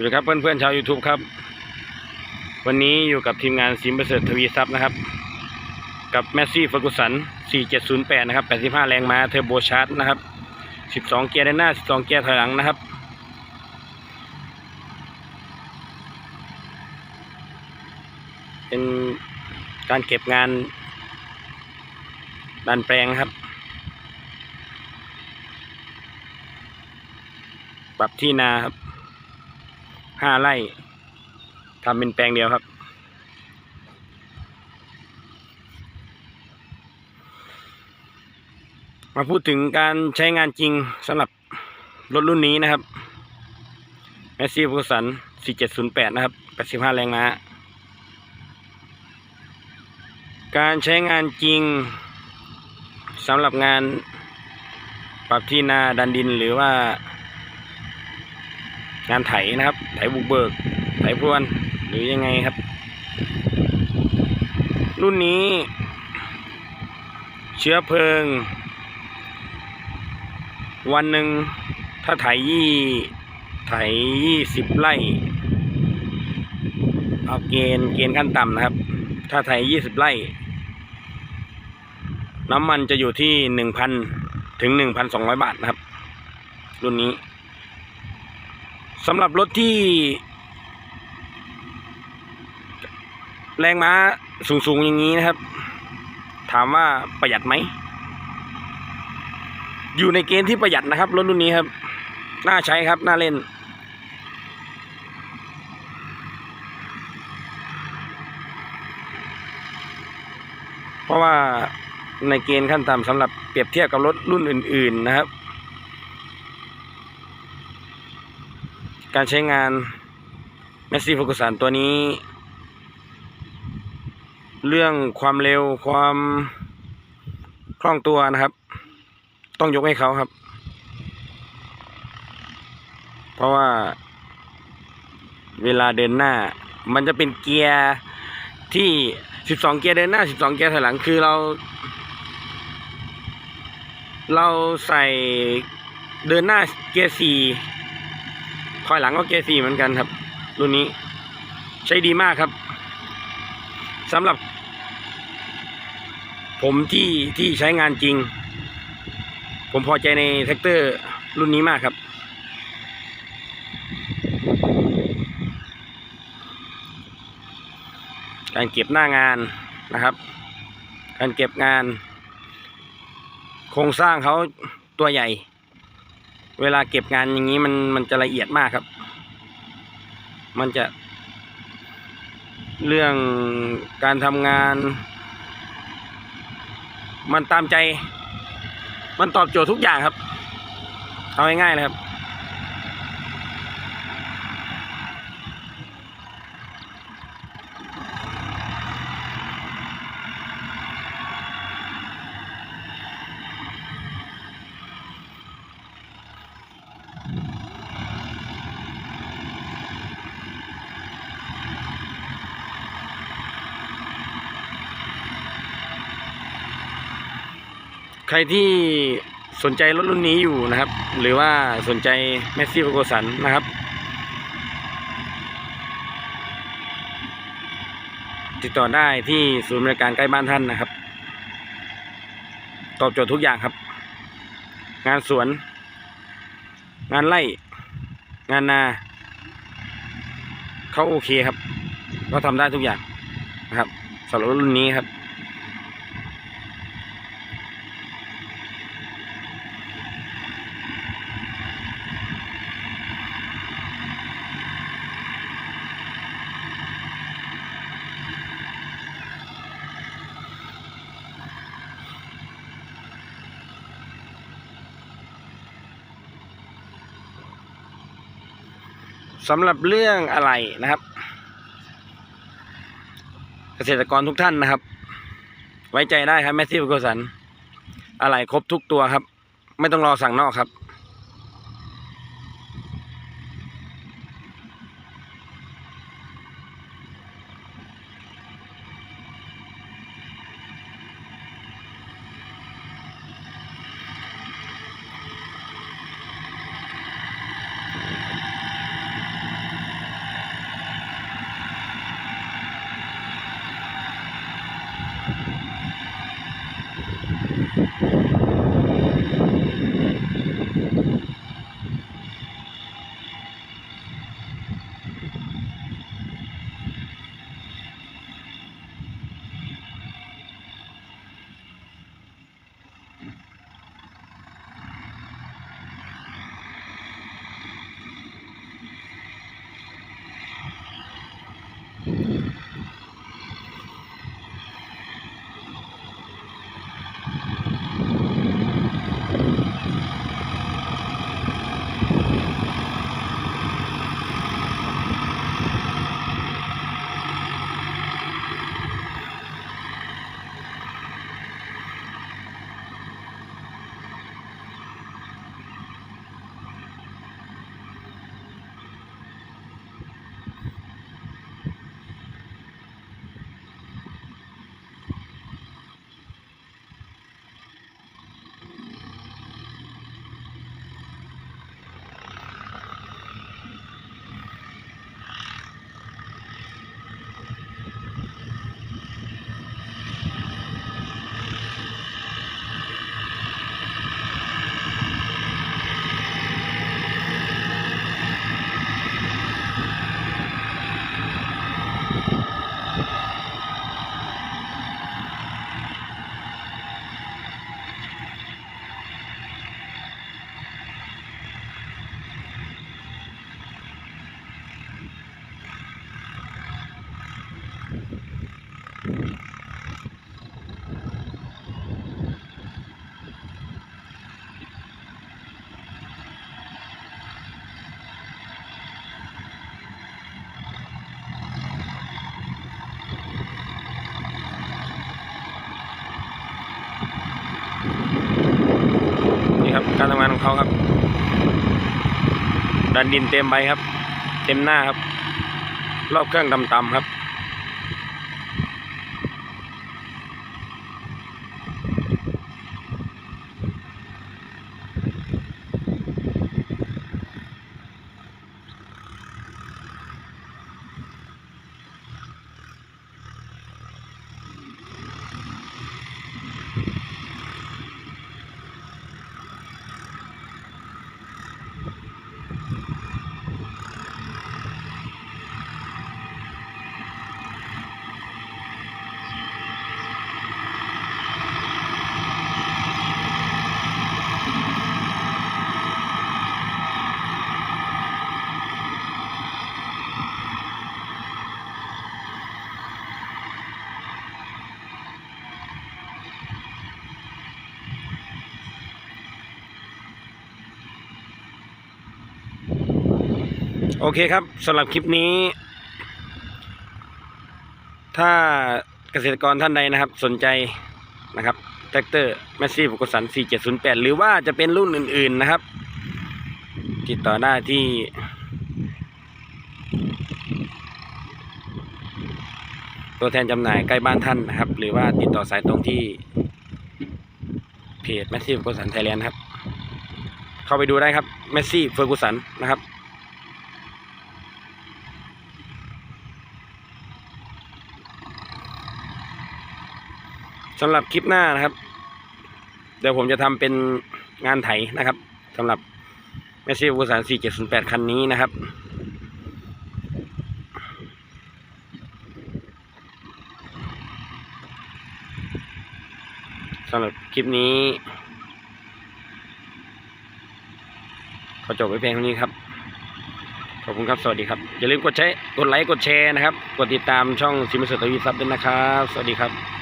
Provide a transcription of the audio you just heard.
สวัสดีครับเพื่อนๆชาว YouTube ครับ วันนี้อยู่กับทีมงานซิมประเสริฐทวีทรัพย์นะครับ กับแมสซี่ฟ r กุสัน 4708 นะครับ 85 แรงม้าเทอร์โบชาร์จนะครับ 12 เกียร์ด้านหน้า 12 เกียร์ถอยหลังนะครับ เป็นการเก็บงานดันแปลงนะครับ ปรับที่นาครับ ห้าไร่ทำเป็นแปลงเดียวครับ มาพูดถึงการใช้งานจริงสำหรับรถรุ่นนี้นะครับแมสซี่ฟูสัน4708 นะครับ 85 แรงม้า การใช้งานจริงสำหรับงานปรับที่นาดันดินหรือว่า งานไถนะครับ ไถบุกเบิก ไถพรวน หรือยังไงครับ รุ่นนี้ เชื้อเพลิง วันหนึ่งถ้าไถยี่ไถยี่สิบไร่เอาเกณฑ์เกณฑ์ขั้นต่ำนะครับ ถ้าไถยี่สิบไร่ น้ำมันจะอยู่ที่หนึ่งพันถึงหนึ่งพันสองร้อยบาทนะครับ รุ่นนี้ สำหรับรถที่ แรงม้าสูงๆอย่างนี้นะครับ ถามว่าประหยัดไหม อยู่ในเกณฑ์ที่ประหยัดนะครับ รถรุ่นนี้ครับ น่าใช้ครับ น่าเล่น เพราะว่าในเกณฑ์ขั้นต่ำสำหรับเปรียบเทียบกับรถรุ่นอื่น ๆ นะครับ การใช้งานแมสซี่โฟกุสันตัวนี้ เรื่องความเร็วความคล่องตัวนะครับ ต้องยกให้เขาครับ เพราะว่าเวลาเดินหน้า มันจะเป็นเกียร์ที่สิบสองเกียร์เดินหน้าสิบสองเกียร์ถอยหลังคือเรา เราใส่เดินหน้าเกียร์สี่ ถอยหลังก็เกียร์สี่เหมือนกันครับ รุ่นนี้ ใช้ดีมากครับสำหรับ ผมที่ที่ใช้งานจริง ผมพอใจในแท็กเตอร์รุ่นนี้มากครับ การเก็บหน้างานนะครับ การเก็บงาน โครงสร้างเขาตัวใหญ่ เวลาเก็บงานอย่างนี้มันมันจะละเอียดมากครับ มันจะ เรื่องการทำงาน มันตามใจ มันตอบโจทย์ทุกอย่างครับ เอาง่ายๆเลยครับ ใครที่สนใจรถรุ่นนี้อยู่นะครับ หรือว่าสนใจแมสซี่โกสันนะครับ ติดต่อได้ที่ศูนย์บริการใกล้บ้านท่านนะครับ ตอบโจทย์ทุกอย่างครับ งานสวน งานไร่ งานนาเขาโอเคครับเขาทำได้ทุกอย่างนะครับสำหรับรุ่นนี้ครับ สำหรับเรื่องอะไรนะครับ เกษตรกรทุกท่านนะครับ ไว้ใจได้ครับแมสซี่โกสัน อะไรครบทุกตัวครับ ไม่ต้องรอสั่งนอกครับ ดันดินเต็มใบครับ เต็มหน้าครับ รอบเครื่องต่ำๆครับ โอเคครับสำหรับคลิปนี้ ถ้าเกษตรกรท่านใดนะครับ สนใจนะครับแท็กเตอร์แมสซี่ฟุกุสัน 4708 หรือว่าจะเป็นรุ่นอื่น ๆนะครับ ติดต่อได้ที่ ตัวแทนจำหน่ายใกล้บ้านท่านนะครับ หรือว่าติดต่อสายตรงที่ เพจแมสซี่ฟุกุสันไทยแลนด์ครับ เข้าไปดูได้ครับแมสซี่เฟอร์กูสันนะครับ สำหรับคลิปหน้านะครับ เดี๋ยวผมจะทำเป็นงานไถนะครับสำหรับแมสซี่วูสาน4708 คันนี้นะครับ สำหรับคลิปนี้ขอจบไว้เพียงเท่านี้ครับ ขอบคุณครับ สวัสดีครับ อย่าลืมกดใช้กดไลค์ กดแชร์นะครับ กดติดตามช่องซิมเซอร์ทวีซับด้วยนะครับ สวัสดีครับ